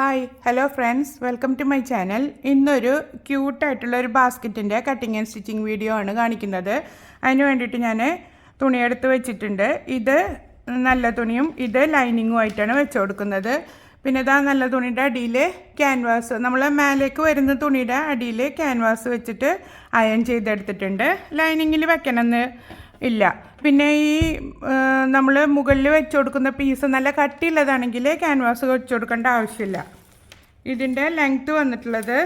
Hi hello friends welcome to my channel ഇന്നൊരു ക്യൂട്ടായിട്ടുള്ള ഒരു ബാസ്ക്കറ്റിന്റെ കട്ടിങ് ആൻഡ് സ്റ്റിച്ചിങ് വീഡിയോ ആണ് കാണിക്കുന്നത്. അതിന് വേണ്ടിയിട്ട് ഞാൻ തുണിയെടുത്ത് വെച്ചിട്ടുണ്ട്. ഇത് നല്ല തുണിയും ഇത് ലൈനിങ്ങും ആയിട്ടാണ് വെച്ച് കൊടുക്കുന്നത്. പിന്നെ ഇതാ നല്ല തുണിയുടെ അടിയിൽ ക്യാൻവാസ് നമ്മൾ മേലേക്ക് വരുന്ന തുണിയുടെ അടിയിൽ ക്യാൻവാസ് വെച്ചിട്ട് അയൺ ചെയ്തെടുത്തിട്ടുണ്ട്. ലൈനിങ്ങിൽ വെക്കണമെന്ന് ഇല്ല. പിന്നെ ഈ നമ്മൾ മുകളിൽ വെച്ച് കൊടുക്കുന്ന പീസ് നല്ല കട്ടിയുള്ളതാണെങ്കിൽ ക്യാൻവാസ് വെച്ച് കൊടുക്കേണ്ട ആവശ്യമില്ല. ഇതിന്റെ ലെങ്ത്ത് വന്നിട്ടുള്ളത്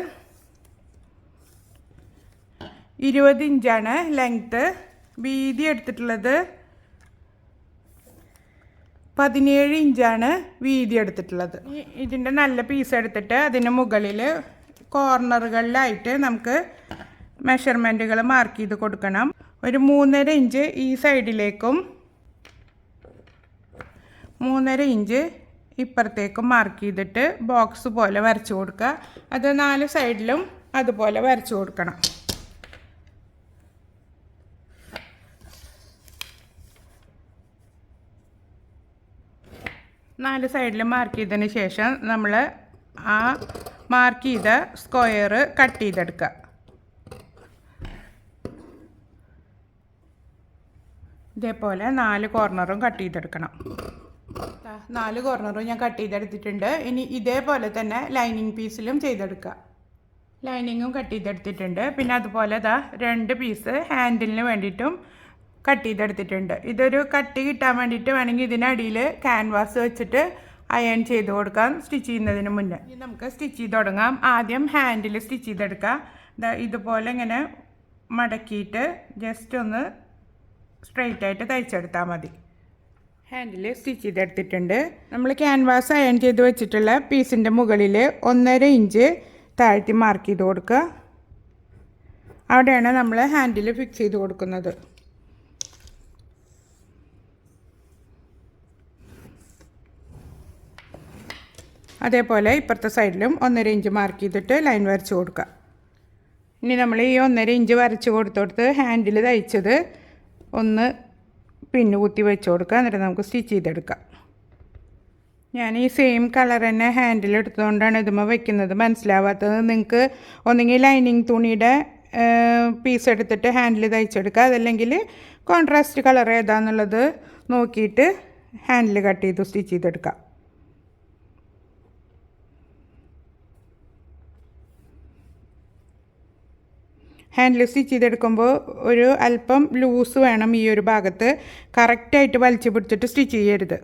ഇരുപത് ഇഞ്ചാണ് ലെങ്ത്ത് വീതി എടുത്തിട്ടുള്ളത് പതിനേഴ് ഇഞ്ചാണ് വീതി എടുത്തിട്ടുള്ളത്. ഇതിന്റെ നല്ല പീസ് എടുത്തിട്ട് അതിന് മുകളിൽ കോർണറുകളിലായിട്ട് നമുക്ക് മെഷർമെന്റുകൾ മാർക്ക് ചെയ്ത് കൊടുക്കണം. ഒരു മൂന്നര ഇഞ്ച് ഈ സൈഡിലേക്കും മൂന്നര ഇഞ്ച് ഇപ്പുറത്തേക്കും മാർക്ക് ചെയ്തിട്ട് ബോക്സ് പോലെ വരച്ചു കൊടുക്കുക. അത് നാല് സൈഡിലും അതുപോലെ വരച്ചു കൊടുക്കണം. നാല് സൈഡിൽ മാർക്ക് ചെയ്തതിന് ശേഷം നമ്മൾ ആ മാർക്ക് ചെയ്ത സ്ക്വയർ കട്ട് ചെയ്തെടുക്കുക. ഇതേപോലെ നാല് കോർണറും കട്ട് ചെയ്തെടുക്കണം. നാല് കോർണറും ഞാൻ കട്ട് ചെയ്തെടുത്തിട്ടുണ്ട്. ഇനി ഇതേപോലെ തന്നെ ലൈനിങ് പീസിലും ചെയ്തെടുക്കുക. ലൈനിങ്ങും കട്ട് ചെയ്തെടുത്തിട്ടുണ്ട്. പിന്നെ അതുപോലെ ദാ രണ്ട് പീസ് ഹാൻഡിലിന് വേണ്ടിയിട്ടും കട്ട് ചെയ്തെടുത്തിട്ടുണ്ട്. ഇതൊരു കട്ടി കിട്ടാൻ വേണ്ടിയിട്ട് വേണമെങ്കിൽ ഇതിനടിയിൽ ക്യാൻവാസ് വെച്ചിട്ട് അയൺ ചെയ്ത് കൊടുക്കാം സ്റ്റിച്ച് ചെയ്യുന്നതിന് മുന്നേ. ഇനി നമുക്ക് സ്റ്റിച്ച് ചെയ്ത് തുടങ്ങാം. ആദ്യം ഹാൻഡിൽ സ്റ്റിച്ച് ചെയ്തെടുക്കാം. ഇതുപോലെ ഇങ്ങനെ മടക്കിയിട്ട് ജസ്റ്റ് ഒന്ന് സ്ട്രെയിറ്റ് ആയിട്ട് തയ്ച്ചെടുത്താൽ മതി. ഹാൻഡിൽ സ്റ്റിച്ച് ചെയ്തെടുത്തിട്ടുണ്ട്. നമ്മൾ ക്യാൻവാസ് അയൺ ചെയ്ത് വെച്ചിട്ടുള്ള പീസിന്റെ മുകളിൽ ഒന്നര ഇഞ്ച് താഴ്ത്തി മാർക്ക് ചെയ്ത് കൊടുക്കുക. അവിടെയാണ് നമ്മൾ ഹാൻഡിൽ ഫിക്സ് ചെയ്ത് കൊടുക്കുന്നത്. അതേപോലെ ഇപ്പുറത്തെ സൈഡിലും ഒന്നര ഇഞ്ച് മാർക്ക് ചെയ്തിട്ട് ലൈൻ വരച്ച് കൊടുക്കുക. ഇനി നമ്മൾ ഈ ഒന്നര ഇഞ്ച് വരച്ച് കൊടുത്തോടുത്ത് ഹാൻഡിൽ തയ്ച്ചത് ഒന്ന് പിന്നു കുത്തി വെച്ച് കൊടുക്കുക. എന്നിട്ട് നമുക്ക് സ്റ്റിച്ച് ചെയ്തെടുക്കാം. ഞാൻ ഈ സെയിം കളർ തന്നെ ഹാൻഡിൽ എടുത്തുകൊണ്ടാണ് ഇതുമ്പോൾ വെക്കുന്നത്. മനസ്സിലാവാത്തത് നിങ്ങൾക്ക് ഒന്നുകിൽ ലൈനിങ് തുണിയുടെ പീസ് എടുത്തിട്ട് ഹാൻഡിൽ തയ്ച്ചെടുക്കുക അതല്ലെങ്കിൽ കോൺട്രാസ്റ്റ് കളർ ഏതാന്നുള്ളത് നോക്കിയിട്ട് ഹാൻഡിൽ കട്ട് ചെയ്ത് സ്റ്റിച്ച് ചെയ്തെടുക്കാം. ഹാൻഡിൽ സ്റ്റിച്ച് ചെയ്തെടുക്കുമ്പോൾ ഒരു അല്പം ലൂസ് വേണം ഈ ഒരു ഭാഗത്ത്. കറക്റ്റായിട്ട് വലിച്ചു പിടിച്ചിട്ട് സ്റ്റിച്ച് ചെയ്യരുത്.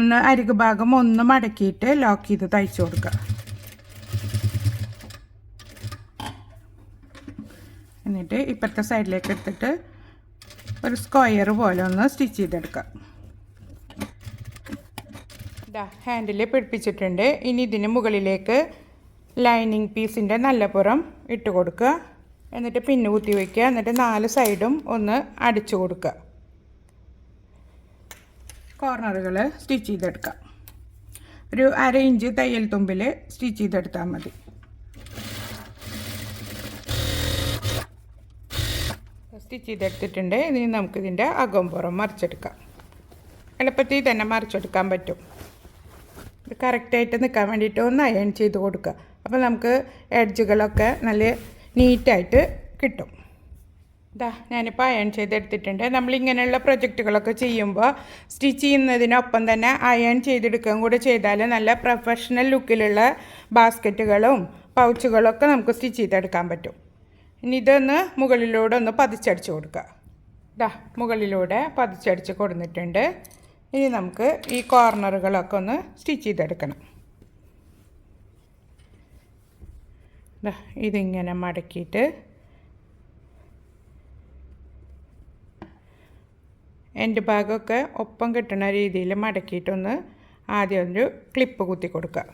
ഒന്ന് അരിക് ഭാഗം ഒന്ന് മടക്കിയിട്ട് ലോക്ക് ചെയ്ത് തയ്ച്ചു കൊടുക്കുക. എന്നിട്ട് ഇപ്പുറത്തെ സൈഡിലേക്ക് എടുത്തിട്ട് ഒരു സ്ക്വയർ പോലെ ഒന്ന് സ്റ്റിച്ച് ചെയ്തെടുക്കുക. ഇതാ ഹാൻഡിൽ പിടിപ്പിച്ചിട്ടുണ്ട്. ഇനി ഇതിന് മുകളിലേക്ക് ലൈനിങ് പീസിന്റെ നല്ല പുറം ഇട്ട് കൊടുക്കുക. എന്നിട്ട് പിന്നു കുത്തി വയ്ക്കുക എന്നിട്ട് നാല് സൈഡും ഒന്ന് അടിച്ചു കൊടുക്കുക. കോർണറുകൾ സ്റ്റിച്ച് ചെയ്തെടുക്കാം ഒരു അര ഇഞ്ച് തയ്യൽ തുമ്പിൽ സ്റ്റിച്ച് ചെയ്തെടുത്താൽ മതി. സ്റ്റിച്ച് ചെയ്തെടുത്തിട്ടുണ്ട്. ഇനി നമുക്കിതിന്റെ അകം പുറം മറിച്ചെടുക്കാം. എളുപ്പത്തിൽ തന്നെ മറിച്ചെടുക്കാൻ പറ്റും. ഇത് കറക്റ്റായിട്ട് നിൽക്കാൻ വേണ്ടിയിട്ട് ഒന്ന് അയൺ ചെയ്ത് കൊടുക്കുക. അപ്പോൾ നമുക്ക് എഡ്ജുകളൊക്കെ നല്ല നീറ്റായിട്ട് കിട്ടും. ഇതാ ഞാനിപ്പോൾ അയൺ ചെയ്തെടുത്തിട്ടുണ്ട്. നമ്മളിങ്ങനെയുള്ള പ്രൊജക്റ്റുകളൊക്കെ ചെയ്യുമ്പോൾ സ്റ്റിച്ച് ചെയ്യുന്നതിനൊപ്പം തന്നെ അയൺ ചെയ്തെടുക്കുകയും കൂടെ ചെയ്താൽ നല്ല പ്രൊഫഷണൽ ലുക്കിലുള്ള ബാസ്ക്കറ്റുകളും പൗച്ചുകളൊക്കെ നമുക്ക് സ്റ്റിച്ച് ചെയ്തെടുക്കാൻ പറ്റും. ഇനി ഇതൊന്ന് മുകളിലൂടെ ഒന്ന് പതിച്ചടിച്ച് കൊടുക്കുക ഇതാ മുകളിലൂടെ പതിച്ചടിച്ച് കൊടുത്തിട്ടുണ്ട്. ഇനി നമുക്ക് ഈ കോർണറുകളൊക്കെ ഒന്ന് സ്റ്റിച്ച് ചെയ്തെടുക്കണം. ഇതിങ്ങനെ മടക്കിയിട്ട് എന്റെ ഭാഗമൊക്കെ ഒപ്പം കിട്ടുന്ന രീതിയിൽ മടക്കിയിട്ടൊന്ന് ആദ്യം ഒരു ക്ലിപ്പ് കുത്തി കൊടുക്കുക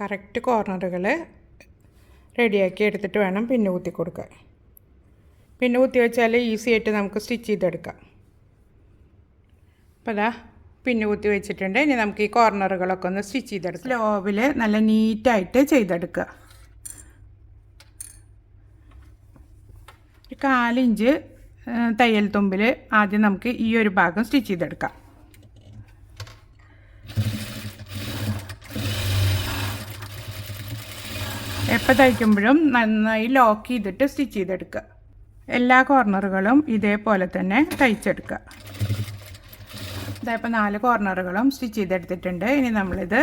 കറക്റ്റ് കോർണറുകൾ റെഡിയാക്കി എടുത്തിട്ട് വേണം പിന്നെ കുത്തി കൊടുക്കുക പിന്നെ കുത്തി വെച്ചാൽ ഈസി ആയിട്ട് നമുക്ക് സ്റ്റിച്ച് ചെയ്തെടുക്കാം. അപ്പോൾ അതാ പിന്നെ കുത്തി വെച്ചിട്ടുണ്ട്. ഇനി നമുക്ക് ഈ കോർണറുകളൊക്കെ ഒന്ന് സ്റ്റിച്ച് ചെയ്തെടുക്കാം. സ്ലോവിൽ നല്ല നീറ്റായിട്ട് ചെയ്തെടുക്കുക. ഒരു കാലിഞ്ച് തയ്യൽ തുമ്പിൽ ആദ്യം നമുക്ക് ഈ ഒരു ഭാഗം സ്റ്റിച്ച് ചെയ്തെടുക്കാം. എപ്പോൾ തയ്ക്കുമ്പോഴും നന്നായി ലോക്ക് ചെയ്തിട്ട് സ്റ്റിച്ച് ചെയ്തെടുക്കുക. എല്ലാ കോർണറുകളും ഇതേപോലെ തന്നെ തയ്ച്ചെടുക്കുക. ഇതായപ്പോൾ നാല് കോർണറുകളും സ്റ്റിച്ച് ചെയ്തെടുത്തിട്ടുണ്ട്. ഇനി നമ്മളിത്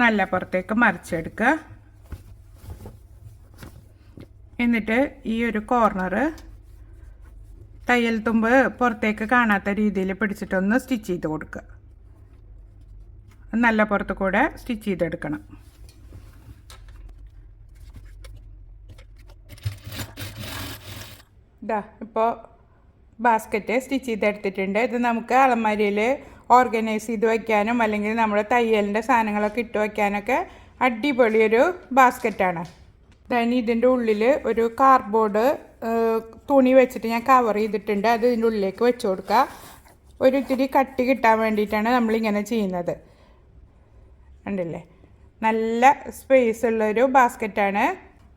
നല്ല പുറത്തേക്ക് മറിച്ചെടുക്കുക. എന്നിട്ട് ഈ ഒരു കോർണർ തയ്യൽ തുമ്പ് പുറത്തേക്ക് കാണാത്ത രീതിയിൽ പിടിച്ചിട്ടൊന്ന് സ്റ്റിച്ച് ചെയ്ത് കൊടുക്കുക. നല്ല പുറത്ത് കൂടെ സ്റ്റിച്ച് ചെയ്തെടുക്കണം. ഇതാ ഇപ്പോൾ ബാസ്ക്കറ്റ് സ്റ്റിച്ച് ചെയ്തെടുത്തിട്ടുണ്ട്. ഇത് നമുക്ക് അലമാരിയിൽ ഓർഗനൈസ് ചെയ്ത് വയ്ക്കാനും അല്ലെങ്കിൽ നമ്മുടെ തയ്യലിന്റെ സാധനങ്ങളൊക്കെ ഇട്ട് വയ്ക്കാനൊക്കെ അടിപൊളിയൊരു ബാസ്ക്കറ്റാണ്. then ഇതിന്റെ ഉള്ളിൽ ഒരു കാർഡ്ബോർഡ് തുണി വെച്ചിട്ട് ഞാൻ കവർ ചെയ്തിട്ടുണ്ട്. അത് ഇതിന്റെ ഉള്ളിലേക്ക് വെച്ച് കൊടുക്കുക. ഒരു ഇത്തിരി കട്ടി കിട്ടാൻ വേണ്ടിയിട്ടാണ് നമ്മളിങ്ങനെ ചെയ്യുന്നത്. ഉണ്ടല്ലേ നല്ല സ്പേസ് ഉള്ളൊരു ബാസ്ക്കറ്റാണ്.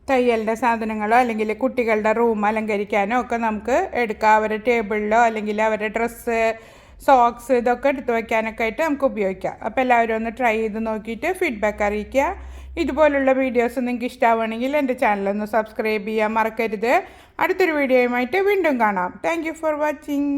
തയ്യലിന്റെ സാധനങ്ങളോ അല്ലെങ്കിൽ കുട്ടികളുടെ റൂം അലങ്കരിക്കാനോ ഒക്കെ നമുക്ക് എടുക്കാം. അവരുടെ ടേബിളിലോ അല്ലെങ്കിൽ അവരുടെ ഡ്രസ്സ് സോക്സ് ഇതൊക്കെ എടുത്ത് വയ്ക്കാനൊക്കെ ആയിട്ട് നമുക്ക് ഉപയോഗിക്കാം. അപ്പോൾ എല്ലാവരും ഒന്ന് ട്രൈ ചെയ്ത് നോക്കിയിട്ട് ഫീഡ്ബാക്ക് അറിയിക്കുക. ഇതുപോലുള്ള വീഡിയോസ് നിങ്ങൾക്ക് ഇഷ്ടമാവുകയാണെങ്കിൽ എന്റെ ചാനലൊന്ന് സബ്സ്ക്രൈബ് ചെയ്യാൻ മറക്കരുത്. അടുത്തൊരു വീഡിയോയുമായിട്ട് വീണ്ടും കാണാം. Thank for watching